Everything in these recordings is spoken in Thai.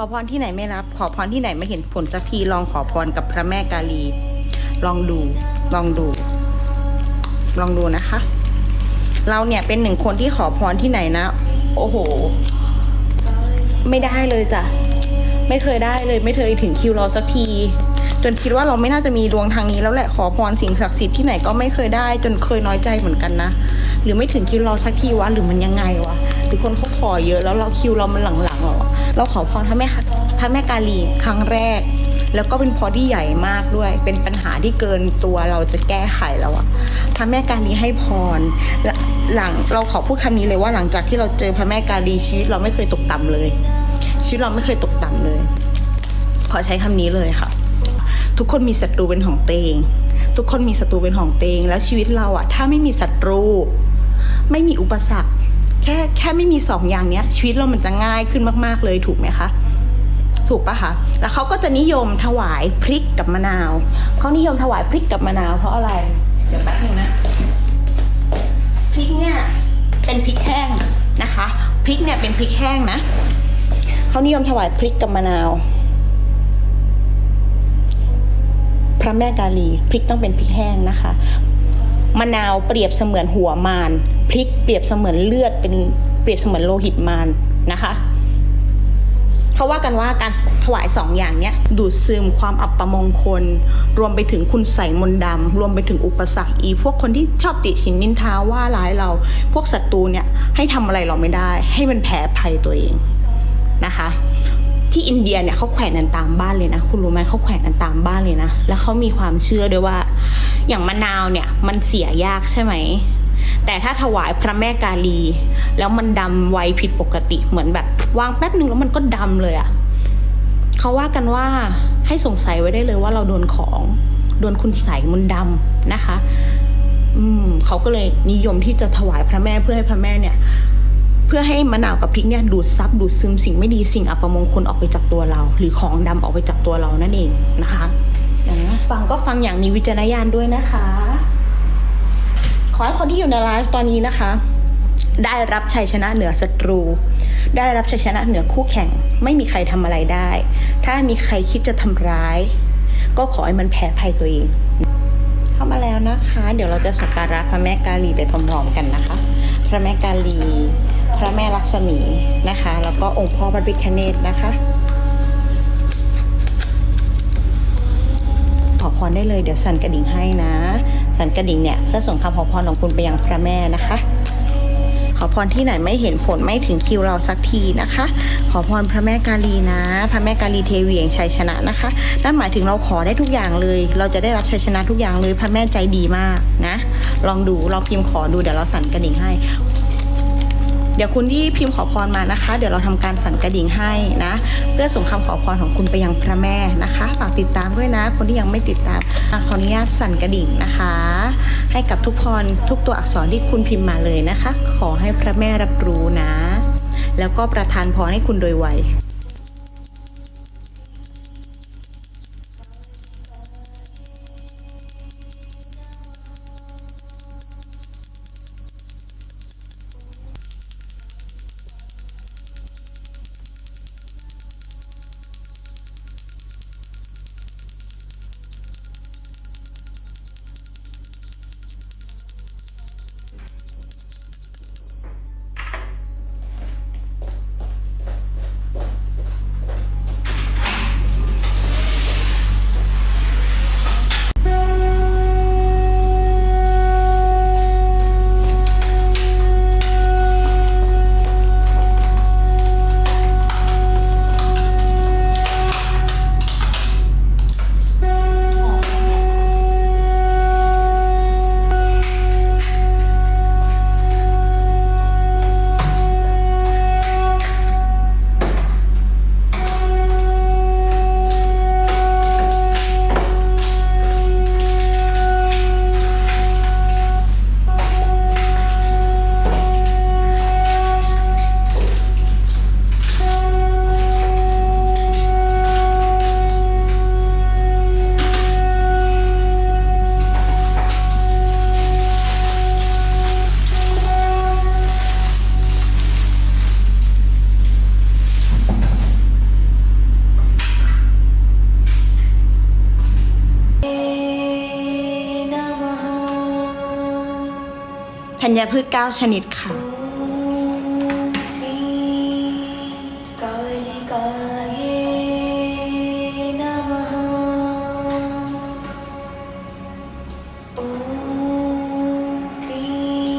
อพรที่ไหนไม่รับ ขอพรที่ไหนไม่เห็นผลสักทีลองขอพรกับพระแม่กาลี ลองดู ลองดู ลองดูนะคะ เราเนี่ยเป็นหนึ่งคนที่ขอพรที่ไหนนะ โอ้โห ไม่ได้เลยจ้ะ ไม่เคยได้เลย ไม่เคยถึงคิวเราสักที จนคิดว่าเราไม่น่าจะมีดวงทางนี้แล้วแหละขอพรสิ่งศักดิ์สิทธิ์ที่ไหนก็ไม่เคยได้ จนเคยน้อยใจเหมือนกันนะหรือไม่ถึงคิวเราสักทีวะหรือมันยังไงวะหรือคนเขาขอเยอะแล้วเราคิวเรามันหลังๆหรอ เราขอพรพระแม่พระแม่กาลีครั้งแรก แล้วก็เป็นพรที่ใหญ่มากด้วย เป็นปัญหาที่เกินตัวเราจะแก้ไขแล้วอะพระแม่กาลีให้พรหลังเราขอพูดคำนี้เลยว่าหลังจากที่เราเจอพระแม่กาลีชีวิตเราไม่เคยตกต่ำเลย ชีวิตเราไม่เคยตกต่ำเลย ขอใช้คำนี้เลยค่ะ ทุกคนมีศัตรูเป็นของตเองทุกคนมีศัตรูเป็นของตเองแล้วชีวิตเราอะถ้าไม่มีศัตรู ไม่มีอุปสรรค ค่แค่ไม่มีสองอย่างเนี้ยชีวิตเรามันจะง่ายขึ้นมาก ๆ เลยถูกไหมคะถูกปะคะ แล้วเขาก็จะนิยมถวายพริกกับมะนาว เขานิยมถวายพริกกับมะนาวเพราะอะไร เดี๋ยวแป๊บนึงนะ พริกเนี่ยเป็นพริกแห้งนะคะ พริกเนี่ยเป็นพริกแห้งนะ เขานิยมถวายพริกกับมะนาว พระแม่กาลี พริกต้องเป็นพริกแห้งนะคะ มะนาวเปรียบเสมือนหัวมารพริกเปรียบเสมือนเลือดเป็นเปรียบเสมือนโลหิตมารนะคะเขาว่ากันว่าการถวายสองอย่างเนี้ยดูดซึมความอัปมงคล รวมไปถึงคุณใส่มนต์ดำรวมไปถึงอุปสรรคอีพวกคนที่ชอบติชินนินทาว่าร้ายเรา พวกศัตรูเนี่ยให้ทำอะไรเราไม่ได้ ให้มันแพ้ภัยตัวเองนะคะ ที่อินเดียเนี่ยเขาแขวนกันตามบ้านเลยนะ คุณรู้ไหมเขาแขวนกันตามบ้านเลยนะ แล้วเขามีความเชื่อด้วยว่า อย่างมะนาวเนี่ยมันเสียยากใช่ไหมแต่ถ้าถวายพระแม่กาลี แล้วมันดำไวผิดปกติเหมือนแบบ วางแป๊บหนึ่งแล้วมันก็ดำเลยอะ่ะเขาว่ากันว่าให้สงสัยไว้ได้เลยว่าเราโดนของโดนคุณใสมนดำนะคะ อืมเขาก็เลยนิยมที่จะถวายพระแม่เพื่อให้พระแม่เนี่ย เพื่อให้มะนาวกับพริกเนี่ยดูดซับดูดซึมสิ่งไม่ดีสิ่งอัปมงคลออกไปจากตัวเรา หรือของดำออกไปจากตัวเรานั่นเองนะคะอย่างนั้ฟังก็ฟังอย่างมีวิจารณญาณด้วยนะคะ ขอให้คนที่อยู่ในไลฟ์ตอนนี้นะคะ ได้รับชัยชนะเหนือศัตรู ได้รับชัยชนะเหนือคู่แข่ง ไม่มีใครทำอะไรได้ ถ้ามีใครคิดจะทำร้าย ก็ขอให้มันแพ้ภัยตัวเองเข้ามาแล้วนะคะ เดี๋ยวเราจะสักการะพระแม่กาลีไปพร้อมๆกันนะคะ พระแม่กาลี พระแม่ลักษมีนะคะ แล้วก็องค์พ่อพระพิฆเนศนะคะ ขอพรได้เลยเดี๋ยวสั่นกระดิ่งให้นะสั่นกระดิ่งเนี่ยเพื่อส่งคำขอพรของคุณไปยังพระแม่นะคะ ขอพรที่ไหนไม่เห็นผลไม่ถึงคิวเราสักทีนะคะ ขอพรพระแม่กาลีนะ พระแม่กาลีเทวีแห่งชัยชนะนะคะนั่นหมายถึงเราขอได้ทุกอย่างเลย เราจะได้รับชัยชนะทุกอย่างเลย พระแม่ใจดีมากนะ ลองดูลองพิมพ์ขอดูเดี๋ยวเราสั่นกระดิ่งให้ เดี๋ยวคุณที่พิมพ์ขอพรมานะคะ เดี๋ยวเราทำการสั่นกระดิ่งให้นะ เพื่อส่งคำขอพรของคุณไปยังพระแม่นะคะ ฝากติดตามด้วยนะ คนที่ยังไม่ติดตามขออนุญาตสั่นกระดิ่งนะคะ ให้กับทุกพรทุกตัวอักษรที่คุณพิมพ์มาเลยนะคะ ขอให้พระแม่รับรู้นะ แล้วก็ประทานพรให้คุณโดยไว ญพืช 9 ชนิดค่ะ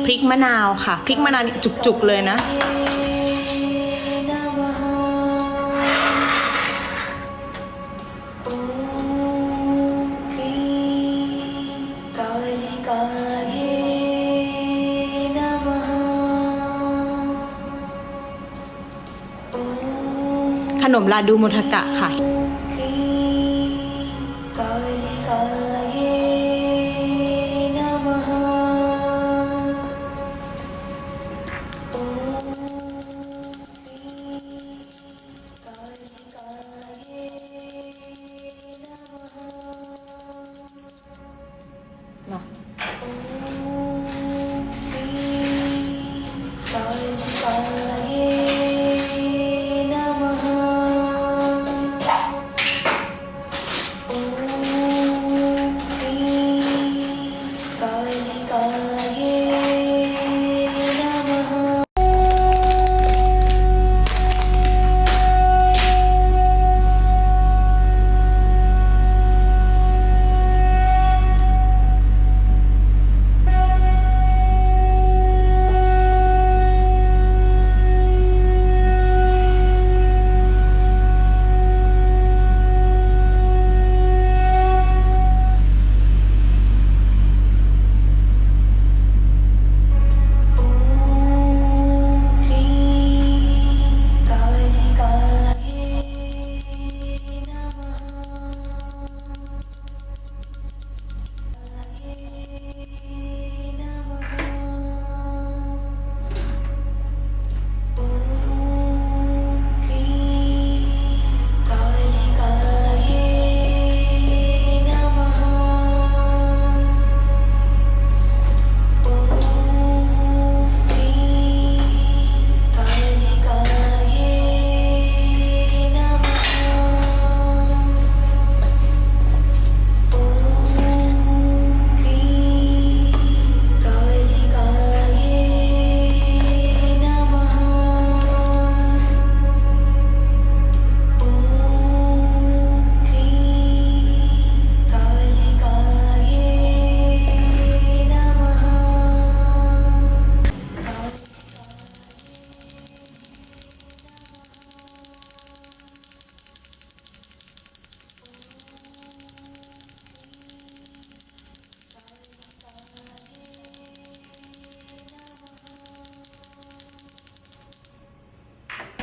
พริกมะนาวค่ะ พริกมะนาวจุกๆเลยนะ Oh. นมลาดูโมทกะค่ะ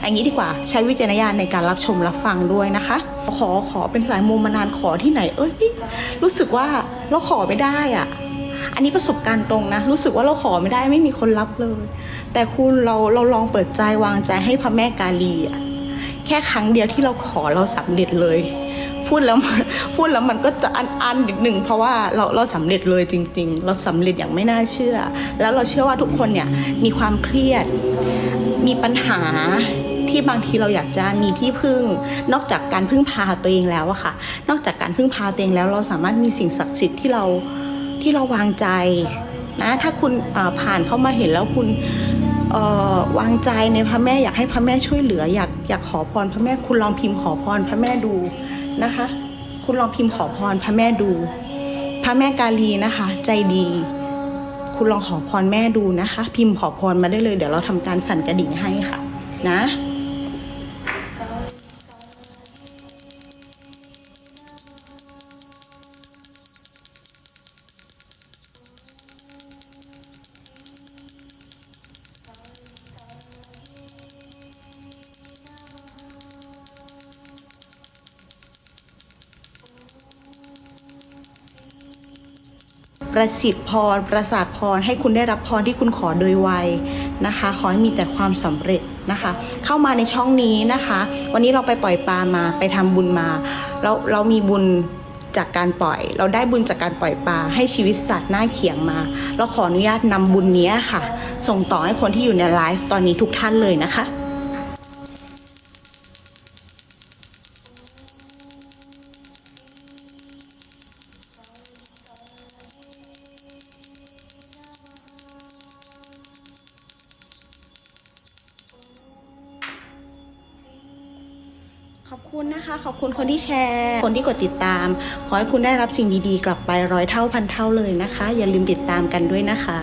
อย่างนี้ดีกว่าใช้วิจารณญาณในการรับชมรับฟังด้วยนะคะ ขอขอเป็นสายมูมานานขอที่ไหน เอ้ยรู้สึกว่าเราขอไม่ได้อะอันนี้ประสบการณ์ตรงนะ รู้สึกว่าเราขอไม่ได้ไม่มีคนรับเลย แต่คุณเราเราลองเปิดใจวางใจให้พระแม่กาลีอะแค่ครั้งเดียวที่เราขอเราสำเร็จเลย พูดแล้วพูดแล้วมันก็จะอันอันนิดหนึ่งเพราะว่าเราเราสำเร็จเลยจริง ๆ เราสำเร็จอย่างไม่น่าเชื่อ แล้วเราเชื่อว่าทุกคนเนี่ยมีความเครียด มีปัญหา ที่บางทีเราอยากจะมีที่พึ่ง นอกจากการพึ่งพาตัวเองแล้วอะค่ะ นอกจากการพึ่งพาตัวเองแล้วเราสามารถมีสิ่งศักดิ์สิทธิ์ที่เราที่เราวางใจนะถ้าคุณผ่านเข้ามาเห็นแล้วคุณวางใจในพระแม่อยากให้พระแม่ช่วยเหลืออยากอยากขอพรพระแม่คุณลองพิมพ์ขอพรพระแม่ดูนะคะ คุณลองพิมพ์ขอพรพระแม่ดู พระแม่กาลีนะคะ ใจดี คุณลองขอพรแม่ดูนะคะ พิมพ์ขอพรมาได้เลย เดี๋ยวเราทำการสั่นกระดิ่งให้ค่ะ นะ ประสิทธิ์พร ประสาทพร ให้คุณได้รับพรที่คุณขอโดยไวนะคะ ขอให้มีแต่ความสำเร็จนะคะ เข้ามาในช่องนี้นะคะ วันนี้เราไปปล่อยปลามาไปทำบุญมาแล้วเรามีบุญจากการปล่อย เราได้บุญจากการปล่อยปลาให้ชีวิตสัตว์หน้าเขียงมา เราขออนุญาตนำบุญนี้ค่ะ ส่งต่อให้คนที่อยู่ในไลฟ์ตอนนี้ทุกท่านเลยนะคะ ขอบคุณคนที่แชร์ คนที่กดติดตาม ขอให้คุณได้รับสิ่งดีๆ กลับไปร้อยเท่าพันเท่าเลยนะคะ อย่าลืมติดตามกันด้วยนะคะ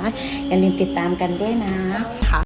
อย่าลืมติดตามกันด้วยนะค่ะ